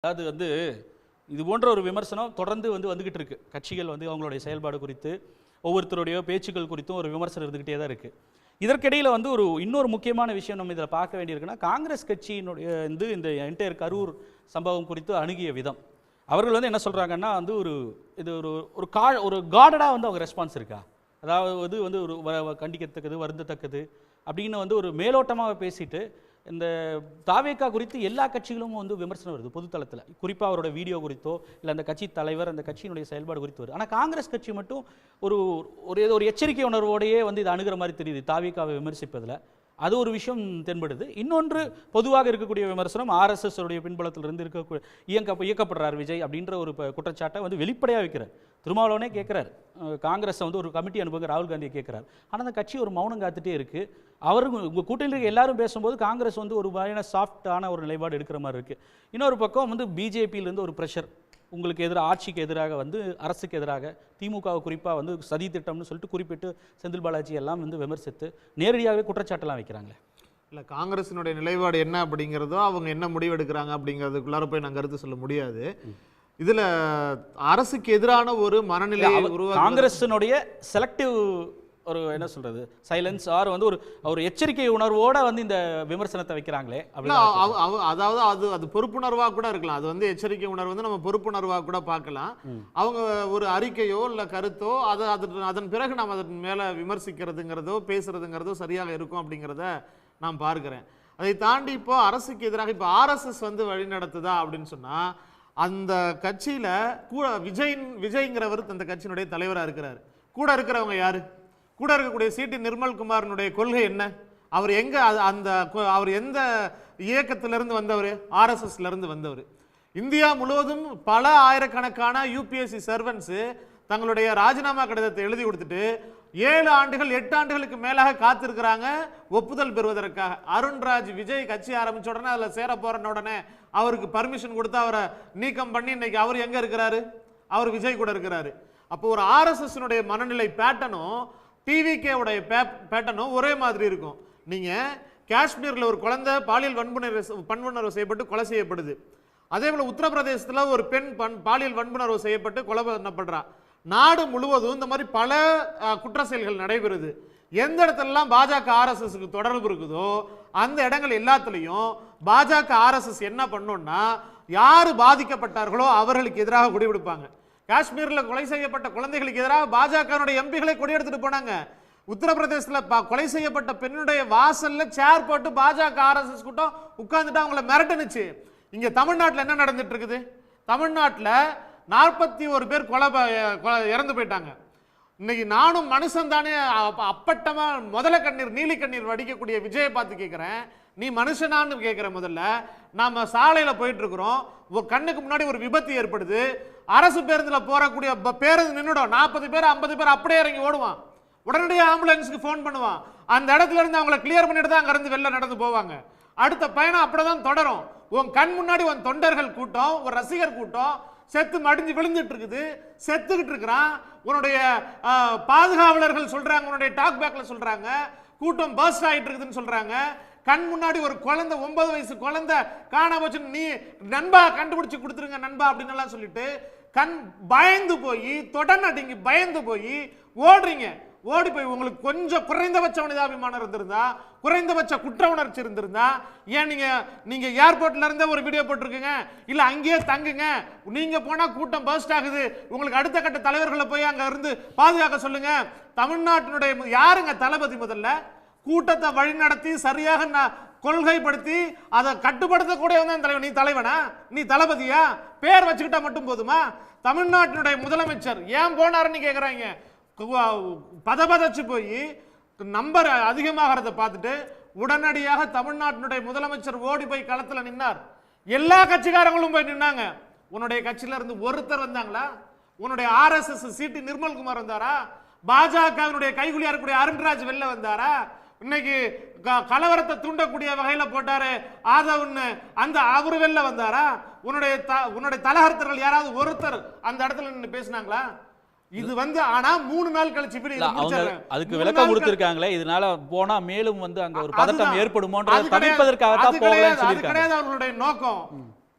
அதாவது வந்து இது போன்ற ஒரு விமர்சனம் தொடர்ந்து வந்து வந்துகிட்டு இருக்கு. கட்சிகள் வந்து அவங்களுடைய செயல்பாடு குறித்து ஒவ்வொருத்தருடைய பேச்சுக்கள் குறித்தும் ஒரு விமர்சனம் இருந்துகிட்டே தான் இருக்கு. இதற்கிடையில் வந்து ஒரு இன்னொரு முக்கியமான விஷயம் நம்ம இதில் பார்க்க வேண்டியிருக்குன்னா காங்கிரஸ் கட்சியினுடைய வந்து இந்த என்டையர் கரூர் சம்பவம் குறித்து அணுகிய விதம். அவர்கள் வந்து என்ன சொல்கிறாங்கன்னா வந்து ஒரு இது ஒரு ஒரு கா ஒரு கார்டடாக வந்து அவங்க ரெஸ்பான்ஸ் இருக்கா? அதாவது வந்து ஒரு வ- கண்டிக்கத்தக்கது வருந்தத்தக்கது அப்படின்னு வந்து ஒரு மேலோட்டமாக பேசிட்டு இந்த தாவேக்கா குறித்து எல்லா கட்சிகளும் வந்து விமர்சனம் வருது பொதுத்தளத்தில். குறிப்பாக அவரோட வீடியோ குறித்தோ இல்லை அந்த கட்சி தலைவர் அந்த கட்சியினுடைய செயல்பாடு குறித்து வருது. ஆனால் காங்கிரஸ் கட்சி மட்டும் ஒரு ஒரு ஒரு எச்சரிக்கை உணர்வோடையே வந்து இது அணுகிற மாதிரி தெரியுது தாவேக்காவை விமர்சிப்பதில். அது ஒரு விஷயம் தென்படுது. இன்னொன்று பொதுவாக இருக்கக்கூடிய விமர்சனம் ஆர்எஸ்எஸ் உடைய பின்புலத்திலிருந்து இருக்கக்கூடிய இயக்க இயக்கப்படுறார் விஜய் அப்படின்ற ஒரு குற்றச்சாட்டை வந்து வெளிப்படையாக வைக்கிறார். திருமாவளவனே கேட்குறார். காங்கிரஸை வந்து ஒரு கமிட்டி அனுப்புங்க ராகுல் காந்தியை கேட்குறார். ஆனால் அந்த கட்சி ஒரு மௌனம் காத்துட்டே இருக்குது அவரும் உங்கள் கூட்டணியில் இருக்க எல்லாரும் பேசும்போது காங்கிரஸ் வந்து ஒரு மாதிரியான சாஃப்டான ஒரு நிலைப்பாடு எடுக்கிற மாதிரி இருக்குது இன்னொரு பக்கம் வந்து பிஜேபியிலேருந்து ஒரு ப்ரெஷர் உங்களுக்கு எதிராக ஆட்சிக்கு எதிராக வந்து அரசுக்கு எதிராக திமுகவை குறிப்பாக வந்து சதி திட்டம்னு சொல்லிட்டு குறிப்பிட்டு செந்தில் பாலாஜி எல்லாம் வந்து விமர்சித்து நேரடியாகவே குற்றச்சாட்டெல்லாம் வைக்கிறாங்களே? இல்லை காங்கிரசினுடைய நிலைப்பாடு என்ன அப்படிங்கிறதோ அவங்க என்ன முடிவு எடுக்கிறாங்க அப்படிங்கிறதுக்குள்ளார போய் நான் கருத்து சொல்ல முடியாது. இதுல அரசுக்கு எதிரான ஒரு மனநிலை காங்கிரஸினுடைய செலக்டிவ் ஒரு என்ன சொல்றது? சைலன்ஸ் ஆர் வந்து ஒரு ஒரு எச்சரிக்கை உணர்வோட வந்து இந்த விமர்சனத்தை வைக்கிறாங்களே அதாவது அது அது பொறுப்புணர்வா கூட இருக்கலாம். அது வந்து எச்சரிக்கை உணர்வு வந்து நம்ம பொறுப்புணர்வா கூட பார்க்கலாம். அவங்க ஒரு அறிக்கையோ இல்ல கருத்தோ அதை அது அதன் பிறகு நாம் அதன் மேல விமர்சிக்கிறதுங்கிறதோ பேசுறதுங்கிறதோ சரியாக இருக்கும் அப்படிங்கிறத நான் பார்க்கிறேன். அதை தாண்டி இப்போ அரசுக்கு எதிராக இப்போ ஆர்எஸ்எஸ் வந்து வழி நடத்துதா அப்படின்னு சொன்னா அந்த கட்சியில கூட விஜய் விஜய்ங்கிறவர் அந்த கட்சியினுடைய தலைவரா இருக்கிறாரு. கூட இருக்கிறவங்க யாரு? கூட இருக்கக்கூடிய சிடி நிர்மல்குமாரனுடைய கொள்கை என்ன? அவர் எங்கே அது- அந்த அவர் எந்த இயக்கத்திலிருந்து வந்தவர்? ஆர்எஸ்எஸ்லேருந்து வந்தவர். இந்தியா முழுவதும் பல ஆயிரக்கணக்கான யூபிஎஸ்சி சர்வன்ஸு தங்களுடைய ராஜினாமா கடிதத்தை எழுதி கொடுத்துட்டு ஏழு ஆண்டுகள் எட்டு ஆண்டுகளுக்கு மேலாக காத்திருக்கிறாங்க ஒப்புதல் பெறுவதற்காக. அருண்ராஜ் விஜய் கட்சி ஆரம்பித்த உடனே அதில் சேர போகிறன உடனே அவருக்கு பர்மிஷன் கொடுத்து அவரை நீக்கம் பண்ணி இன்னைக்கு அவர் எங்கே இருக்கிறாரு? அவர் விஜய் கூட இருக்கிறாரு. அப்போ ஒரு ஆர்எஸ்எஸ்னுடைய மனநிலை பேட்டனும் டிவிகேவுடைய பே பேட்டனும் ஒரே மாதிரி இருக்கும். நீங்கள் காஷ்மீரில் ஒரு குழந்தை பாலியல் வன்புணர்வு வன்புணர்வு செய்யப்பட்டு கொலை செய்யப்படுது. அதே போல் உத்தரப்பிரதேசத்தில் ஒரு பெண் பண் பாலியல் வன்புணர்வு செய்யப்பட்டு கொலை பண்ணப்படுறா. நாடு முழுவதும் இந்த மாதிரி பல குற்ற செயல்கள் நடைபெறுது. எந்த இடத்துலலாம் பாஜக ஆர்எஸ்எஸ்க்கு தொடர்பு இருக்குதோ அந்த இடங்கள் எல்லாத்துலேயும் பாஜக ஆர்எஸ்எஸ் என்ன பண்ணோன்னா யார் பாதிக்கப்பட்டார்களோ அவர்களுக்கு எதிராக குடிபிடிப்பாங்க. காஷ்மீரில் கொலை செய்யப்பட்ட குழந்தைகளுக்கு எதிராக பாஜகனுடைய எம்பிகளை கொடியெடுத்துட்டு போனாங்க. உத்தரப்பிரதேசத்தில் கொலை செய்யப்பட்ட பெண்ணுடைய வாசல்ல சேர் போட்டு பாஜக ஆர்எஸ்எஸ் கூட்டம் உட்கார்ந்துட்டு அவங்கள மிரட்டுனுச்சு. இங்க தமிழ்நாட்டில் என்ன நடந்துட்டு இருக்குது தமிழ்நாட்டில் நாற்பத்தி ஒரு பேர் கொலை ப- இறந்து போயிட்டாங்க. இன்னைக்கு நானும் மனுஷன் தானே அப்பட்டமா முதல கண்ணீர் நீலி கண்ணீர் வடிக்கக்கூடிய விஜயை பார்த்து கேட்குறேன் நீ மனுஷனான்னு கேட்குற முதல்ல. நாம சாலையில போயிட்டு இருக்கிறோம் கண்ணுக்கு முன்னாடி ஒரு விபத்து ஏற்படுது. அரசு பேருந்தில் போகக்கூடிய பேருந்து நின்றுடும் நாற்பது பேர் ஐம்பது பேர் அப்படியே இறங்கி ஓடுவான். உடனடியாக ஆம்புலன்ஸுக்கு ஃபோன் பண்ணுவான். அந்த இடத்துல இருந்து அவங்கள கிளியர் பண்ணிட்டு தான் அங்கேருந்து வெளில நடந்து போவாங்க. அடுத்த பயணம் அப்படி தான் தொடரும். உன் கண் முன்னாடி உன் தொண்டர்கள் கூட்டம் ஒரு ரசிகர் கூட்டம் செத்து மடிஞ்சு விழுந்துட்டு இருக்குது. செத்துக்கிட்டு இருக்கிறான். உன்னுடைய பாதுகாவலர்கள் சொல்கிறாங்க உன்னுடைய டாக் பேக்கில் சொல்கிறாங்க கூட்டம் பர்ஸ்ட் ஆகிட்டு இருக்குதுன்னு சொல்கிறாங்க கண் முன்னாடி ஒரு குழந்தை ஒன்பது வயசு குழந்தை காண போச்சு நீ நண்பா கண்டுபிடிச்சு கொடுத்துருங்க நண்பா அப்படின்னு எல்லாம் சொல்லிட்டு கண் பயந்து போய் தொடநடுங்கி பயந்து போய் ஓடுறீங்க. ஓடி போய் உங்களுக்கு கொஞ்சம் குறைந்தபட்ச மனிதாபிமானம் இருந்திருந்தா குறைந்தபட்ச குற்ற உணர்ச்சி இருந்திருந்தா ஏன் நீங்க நீங்க ஏர்போர்ட்ல இருந்தே ஒரு வீடியோ போட்டிருக்குங்க? இல்ல அங்கேயே தங்குங்க. நீங்க போனா கூட்டம் பர்ஸ்ட் ஆகுது. உங்களுக்கு அடுத்த கட்ட தலைவர்களை போய் அங்க இருந்து பாதுகாக்க சொல்லுங்க. தமிழ்நாட்டினுடைய யாருங்க தளபதி முதல்ல? கூட்டத்தை வழிநடத்தி சரியாக கொள்கைப்படுத்தி அதை கட்டுப்படுத்தக்கூடிய தான் தலைவன். நீ தலைவனா? நீ தளபதியா? பேர் வச்சுக்கிட்டா மட்டும் போதுமா? தமிழ்நாட்டினுடைய முதலமைச்சர் ஏன் போனாருன்னு கேட்குறாங்க கு- பதபதச்சு போய் நம்பர் அதிகமாகிறத பார்த்துட்டு உடனடியாக தமிழ்நாட்டினுடைய முதலமைச்சர் ஓடி போய் களத்தில் நின்னார். எல்லா கட்சிக்காரங்களும் போய் நின்னாங்க. உன்னுடைய கட்சியில இருந்து ஒருத்தர் வந்தாங்களா? உன்னுடைய ஆர்எஸ்எஸ் சிடி நிர்மல்குமார் வந்தாரா? பாஜகவினுடைய கைகுலியா இருக்கக்கூடிய அருண்ராஜ் வெளில வந்தாரா? இன்னைக்கு கலவரத்தை தூண்டக்கூடிய வகையில போட்டாரு. ஆதவன்னு அந்த அவரு வெளில வந்தாரா? உன்னுடைய த- உன்னுடைய தலகர்த்தர்கள் யாராவது ஒருத்தர் அந்த இடத்துல நின்று பேசினாங்களா? இது வந்து ஆனா மூணு நாள் கழிச்சு. அதுக்கு விளக்கம் கொடுத்திருக்காங்களே இதனால போனா மேலும் வந்து அங்க ஒரு பதட்டம். ஏற்படுமோன்றதை. தவிர்ப்பதற்காக அது தான் போகலன்னு சொல்லியிருக்காங்க. கிடையாது அவர்களுடைய நோக்கம்.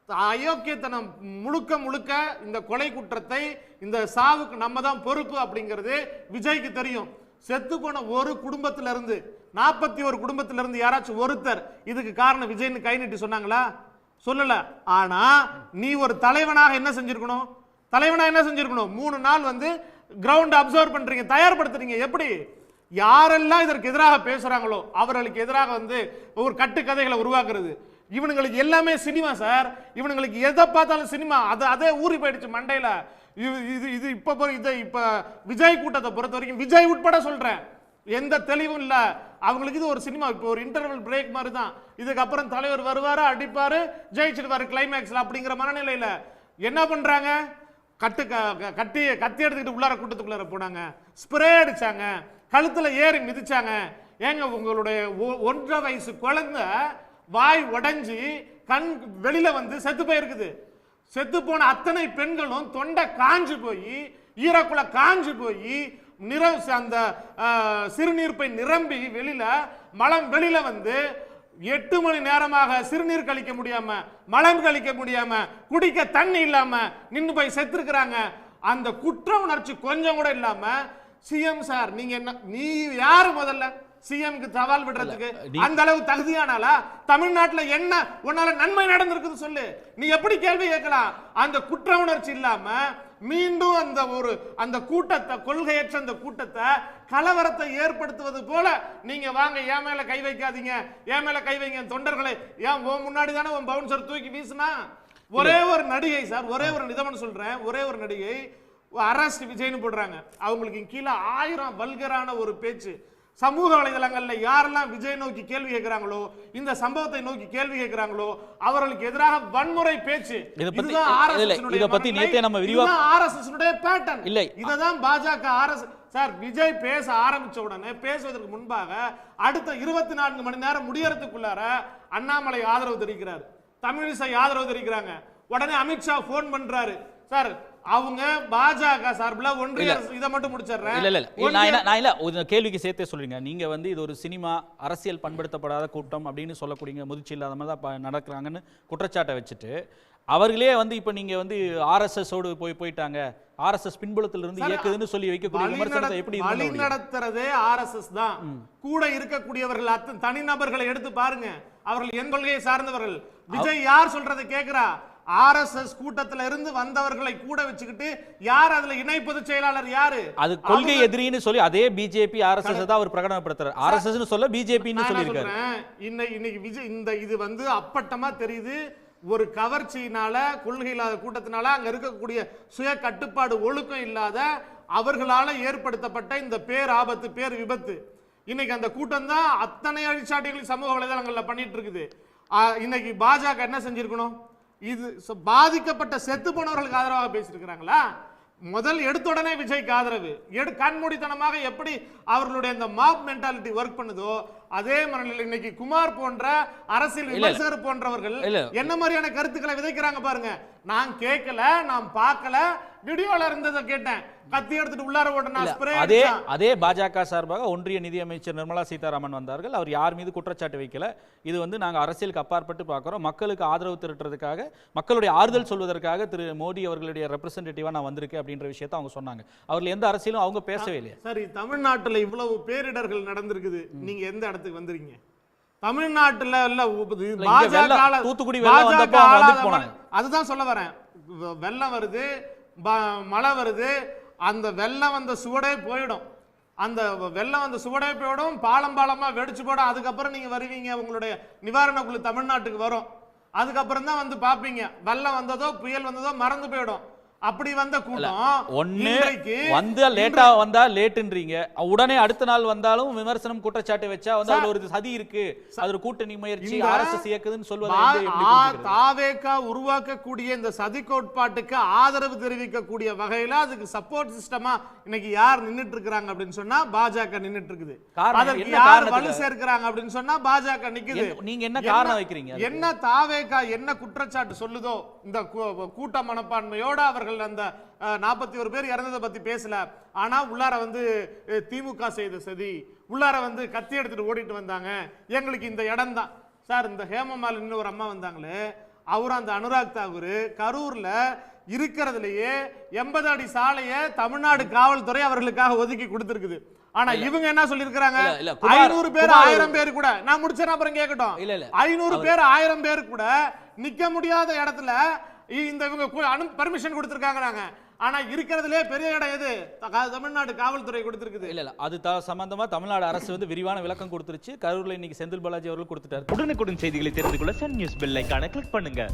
அயோக்கியத்தனம் முழுக்க முழுக்க இந்த கொலை குற்றத்தை இந்த சாவுக்கு நம்ம தான் பொறுப்பு அப்படிங்கிறது விஜய்க்கு தெரியும். செத்து போன ஒரு குடும்பத்துல இருந்து நாற்பத்தி ஒரு குடும்பத்துல இருந்து யாராச்சும் ஒருத்தர் இதுக்கு காரணம் விஜய்னு கை நீட்டி சொன்னாங்களா? சொல்லல. ஆனா நீ ஒரு தலைவனாக என்ன செஞ்சிருக்கணும்? தலைவனாக என்ன செஞ்சிருக்கணும்? மூணு நாள் வந்து கிரவுண்ட் அப்சர்வ் பண்றீங்க தயார்படுத்துறீங்க எப்படி? யாரெல்லாம் இதற்கு எதிராக பேசுறாங்களோ அவர்களுக்கு எதிராக வந்து ஒரு கட்டுக்கதைகளை உருவாக்குறது. இவனுங்களுக்கு எல்லாமே சினிமா சார். இவனுங்களுக்கு எதை பார்த்தாலும் சினிமா. அது அதே ஊறி போயிடுச்சு மண்டையில. இது இது இது இப்ப பொறு- இதை இப்போ விஜய் கூட்டத்தை பொறுத்த வரைக்கும் விஜய் உட்பட சொல்கிறேன் எந்த தெளிவும் இல்லை. அவங்களுக்கு இது ஒரு சினிமா இப்போ ஒரு இன்டர்வல் பிரேக் மாதிரி தான் இதுக்கப்புறம் தலைவர் வருவார் அடிப்பார் ஜெயிச்சிடுவார் கிளைமேக்ஸில் அப்படிங்கிற மனநிலையில். என்ன பண்ணுறாங்க கட்டு கட்டி கத்தி எடுத்துக்கிட்டு உள்ளார கூட்டத்துக்குள்ளார போனாங்க. ஸ்ப்ரே அடித்தாங்க கழுத்தில் ஏறி மிதிச்சாங்க. ஏங்க உங்களுடைய ஒ- ஒன்றரை வயசு குழந்தை வாய் உடஞ்சி கண் வெளியில் வந்து செத்து போயிருக்குது. செத்து போன அத்தனை பெண்களும் தொண்டை காஞ்சு போய் ஈரக்குள்ள காஞ்சு போய் நிற அந்த சிறுநீர்ப்பை நிரம்பி வெளியில மலம் வெளியில வந்து எட்டு மணி நேரமாக சிறுநீர் கழிக்க முடியாம மலம் கழிக்க முடியாம குடிக்க தண்ணி இல்லாம நின்று போய் செத்துருக்குறாங்க. அந்த குற்ற உணர்ச்சி கொஞ்சம் கூட இல்லாம சிஎம் சார் நீங்க என்ன நீ யாரு முதல்ல? சிஎம்க்கு சவால் விடுறதுக்கு அந்த அளவு தகுதியானாலா? தமிழ்நாட்டுல என்ன உன்னால நன்மை நடந்திருக்குது சொல்லு. நீ எப்படி கேள்வி கேட்கலாம்? அந்த குற்ற உணர்ச்சி இல்லாம மீண்டும் அந்த ஒரு அந்த கூட்டத்தை கொள்கையற்ற அந்த கூட்டத்தை கலவரத்தை ஏற்படுத்துவது போல நீங்க வாங்க என் மேல கை வைக்காதீங்க. என் மேல கை வைங்க தொண்டர்களை. ஏன் உன் முன்னாடி தானே உன் பவுன்சர் தூக்கி வீசுனா? ஒரே ஒரு நடிகை சார் ஒரே ஒரு நிதமன் சொல்றேன். ஒரே ஒரு நடிகை அரஸ்ட் விஜய்னு போடுறாங்க. அவங்களுக்கு கீழே ஆயிரம் வல்கரான ஒரு பேச்சு. சமூக வலைதளங்கள்ல யாரெல்லாம் விஜய் நோக்கி கேள்வி கேட்கிறாங்களோ இந்த சம்பவத்தை நோக்கி கேள்வி கேட்கிறாங்களோ அவர்களுக்கு எதிராக வன்முறை பேச்சு இத பத்தி-. நேத்தே நம்ம விரிவா-. இல்லை. இததான் பாஜக ஆர்எஸ் சார் விஜய் பேச ஆரம்பிச்ச உடனே பேசுவதற்கு முன்பாக அடுத்த இருபத்தி நான்கு மணி நேரம் முடியறதுக்குள்ளார அண்ணாமலை ஆதரவு தெரிவிக்கிறார் தமிழிசை ஆதரவு தெரிவிக்கிறாங்க உடனே அமித்ஷா போன் பண்றாரு சார் அவங்க பாஜக சார்பில் ஒன்றிய இதை மட்டும் முடிச்சிடுறேன். இல்ல இல்ல நான் இல்ல ஒரு கேள்விக்கு சேர்த்தே சொல்றீங்க. நீங்க வந்து இது ஒரு சினிமா அரசியல் பண்படுத்தப்படாத கூட்டம் அப்படின்னு சொல்லக்கூடிய முதிர்ச்சி இல்லாத மாதிரி தான் நடக்கிறாங்கன்னு குற்றச்சாட்டை வச்சுட்டு அவர்களே வந்து இப்ப நீங்க வந்து ஆர்எஸ்எஸ் ஓடு போய் போயிட்டாங்க. ஆர்எஸ்எஸ் பின்புலத்துல இருந்து இயக்குதுன்னு சொல்லி வைக்கக்கூடிய விமர்சனத்தை எப்படி வழி? நடத்துறதே ஆர்எஸ்எஸ் தான். கூட இருக்கக்கூடியவர்கள் அத்தனை தனிநபர்களை எடுத்து பாருங்க. அவர்கள் என் கொள்கையை சார்ந்தவர்கள். விஜய் யார் சொல்றதை கேக்குறா? ஆர்எஸ்எஸ் கூட்டத்துல இருந்து வந்தவர்களை கூட வச்சுக்கிட்டு யார் அதுல இணை பொதுச் செயலாளர் யாரு? அது கொள்கை எதிரின்னு சொல்லி அதே பிஜேபி ஆர்எஸ்எஸ் தான் அவர் பிரகடனப்படுத்துறாரு. ஆர்எஸ்எஸ் சொல்ல பிஜேபின்னு சொல்லியிருக்காரு. இன்னைக்கு இன்னைக்கு விஜய் இந்த இது வந்து அப்பட்டமா தெரியுது. ஒரு கவர்ச்சியினால கொள்கை இல்லாத கூட்டத்தினால அங்க இருக்கக்கூடிய சுய கட்டுப்பாடு ஒழுக்கம் இல்லாத அவர்களால ஏற்படுத்தப்பட்ட இந்த பேர் ஆபத்து பேர் விபத்து. இன்னைக்கு அந்த கூட்டம் தான் அத்தனை அழிச்சாட்டிகளையும் சமூக வலைதளங்கள்ல பண்ணிட்டு இருக்குது. இன்னைக்கு பாஜக என்ன செஞ்சிருக்கணும்? இது பாதிக்கப்பட்ட செத்து போனவர்களுக்கு ஆதரவாக பேசியிருக்கிறாங்களா? முதல் எடுத்த உடனே விஜய்க்கு ஆதரவு. எடு கண்மூடித்தனமாக எப்படி அவர்களுடைய அந்த மாப் மென்டாலிட்டி ஒர்க் பண்ணுதோ அதே மனநிலை இன்னைக்கு குமார் போன்ற அரசியல். விமர்சகர் போன்றவர்கள். என்ன மாதிரியான கருத்துக்களை விதைக்கிறாங்க பாருங்க. நான் கேட்கல நான் பார்க்கல வீடியோல இருந்ததை கேட்டேன். கத்தி எடுத்துட்டு உள்ளார ஓட்ட நான் இல்ல, ஸ்ப்ரே அதே அதே பாஜக சார்பாக ஒன்றிய நிதியமைச்சர் நிர்மலா சீதாராமன் வந்தார்கள். அவர் யார் மீது குற்றச்சாட்டு வைக்கல. இது வந்து நாங்க அரசியலுக்கு அப்பாற்பட்டு பார்க்குறோம். மக்களுக்கு ஆதரவு திரட்டுறதுக்காக மக்களுடைய ஆறுதல் சொல்வதற்காக திரு மோடி அவர்களுடைய ரெப்ரசன்டேட்டிவா நான் வந்திருக்கேன் அப்படின்ற விஷயத்தை அவங்க சொன்னாங்க. அவர்கள் எந்த அரசியலும் அவங்க பேசவே இல்லையா. சரி தமிழ்நாட்டுல இவ்வளவு பேரிடர்கள் நடந்திருக்குது. நீங்க எந்த இடத்துக்கு வந்துறீங்க தமிழ்நாட்டுல இல்ல பாஜக தூத்துக்குடி அதுதான் சொல்ல வரேன். வெள்ளம் வருது மழை வருது அந்த வெள்ளம் வந்த சுவடே போயிடும். அந்த வெள்ளம் வந்த சுவடே போயிடும் பாலம் பாலமா வெடிச்சு போடும். அதுக்கப்புறம் நீங்க வருவீங்க உங்களுடைய நிவாரண குழு தமிழ்நாட்டுக்கு வரும். அதுக்கப்புறம் தான் வந்து பாப்பீங்க. வெள்ளம் வந்ததோ புயல் வந்ததோ மறந்து போயிடும். அப்படி வந்த கூட்டம் ஒண்ணு வந்து லேட்டா வந்தா லேட்டுன்றீங்க உடனே அடுத்த நாள் வந்தாலும் விமர்சனம் குற்றச்சாட்டு வச்சா வந்து அதுல ஒரு சதி இருக்கு அது கூட்டணி முயற்சி ஆர்எஸ்எஸ் இயக்குதுன்னு சொல்வதை பா- வந்து எப்படி ஆ- புரிஞ்சுக்கிறது? தாவேகா உருவாக்கக்கூடிய இந்த சதி கோட்பாட்டுக்கு ஆதரவு தெரிவிக்கக்கூடிய வகையில அதுக்கு சப்போர்ட் சிஸ்டமா இன்னைக்கு யார் நின்னுட்டு இருக்காங்க அப்படின்னு சொன்னா பாஜக நின்னுட்டு இருக்குது அதற்கு யார்? வலு சேர்க்கிறாங்க அப்படின்னு சொன்னா பாஜக நிக்குது நீங்க என்ன காரணம் வைக்கிறீங்க? என்ன தாவேகா என்ன குற்றச்சாட்டு சொல்லுதோ இந்த கூ- கூட்ட மனப்பான்மையோட அவர்கள் அந்த நாற்பத்தி ஒரு பேர் இறந்ததை பற்றி பேசல. ஆனால் உள்ளார வந்து திமுக செய்த சதி உள்ளார வந்து கத்தி எடுத்துட்டு ஓடிட்டு வந்தாங்க. எங்களுக்கு இந்த இடம் தான். சார் இந்த ஹேமமாலின்னு ஒரு அம்மா வந்தாங்களே அவர் அந்த அனுராக் தாகூர் கரூரில் இருக்கிறதுலையே எண்பது அடி சாலையை தமிழ்நாடு காவல்துறை அவர்களுக்காக ஒதுக்கி கொடுத்துருக்குது. ஆனா இவங்க என்ன குமார், ஐநூறு பேர் ஆயிரம் பேர் கூட. நான் முடிச்சேன் அப்புறம் கேட்கட்டும் இல்ல, இல்ல. ஐநூறு பேர் ஆயிரம் பேர் கூட நிக்க முடியாத இடத்துல இ- இந்த இவங்க பர்மிஷன் கொடுத்திருக்காங்க நாங்க ஆனா இருக்கிறதுலே பெரிய இடம் எது? தமிழ்நாடு காவல்துறை கொடுத்திருக்குது. இல்ல இல்ல. அது சம்பந்தமா தமிழ்நாடு அரசு வந்து விரிவான விளக்கம் கொடுத்துருச்சு. கரூர்ல இன்னைக்கு செந்தில் பாலாஜி அவர்கள் கொடுத்துட்டாரு. உடனுக்குடன் செய்திகளை தெரிந்து கொள்ள சன் நியூஸ் பெல் ஐகானை கிளிக் பண்ணுங்க.